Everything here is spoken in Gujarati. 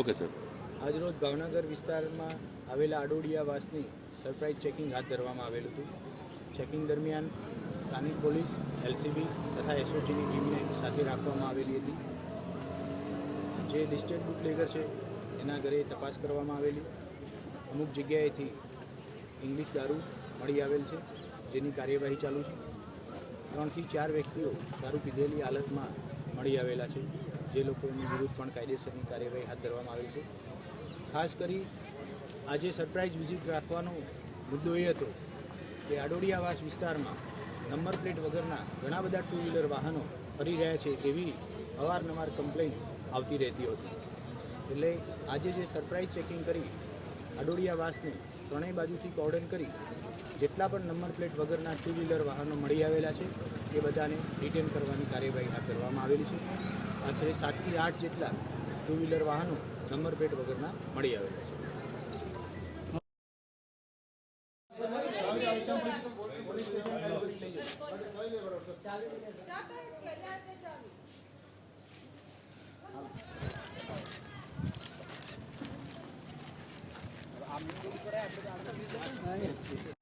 Okay, sir. આજરોજ ભાવનગર વિસ્તારમાં આવેલા આડોડિયા વાસની સરપ્રાઇઝ ચેકિંગ હાથ ધરવામાં આવેલું હતું. ચેકિંગ દરમિયાન સ્થાનિક પોલીસ, એલસીબી તથા એસઓજીની ટીમને સાથે રાખવામાં આવેલી હતી. જે લિસ્ટેડ બુકલેગર છે, એના ઘરે તપાસ કરવામાં આવેલી. અમુક જગ્યાએથી ઇંગ્લિશ દારૂ મળી આવેલ છે, જેની કાર્યવાહી ચાલુ છે. ત્રણથી ચાર વ્યક્તિઓ દારૂ પીધેલી હાલતમાં મળી આવેલા છે. જે લોકોની વિરુદ્ધ પણ કાયદેસરની કાર્યવાહી હાથ ધરવામાં આવી છે. ખાસ કરી આજે સરપ્રાઇઝ વિઝિટ રાખવાનો મુદ્દો એ હતો કે આડોડિયાવાસ વિસ્તારમાં નંબર પ્લેટ વગરના ઘણા બધા ટુ વ્હીલર વાહનો ફરી રહ્યા છે એવી અવારનવાર કમ્પ્લેન આવતી રહેતી હતી. એટલે આજે જે સરપ્રાઇઝ ચેકિંગ કરી આડોડિયાવાસને ત્રણેય બાજુથી કોર્ડન કરી જેટલા પણ નંબર પ્લેટ વગરના ટુ વ્હીલર વાહનો મળી આવેલા છે, એ બધાને ડિટેન કરવાની કાર્યવાહી હાથ ધરવામાં આવેલી છે. આશરે સાતથી આઠ જેટલા ટુ વ્હીલર વાહનો નંબર પ્લેટ વગરના મળી આવેલા છે. આપણે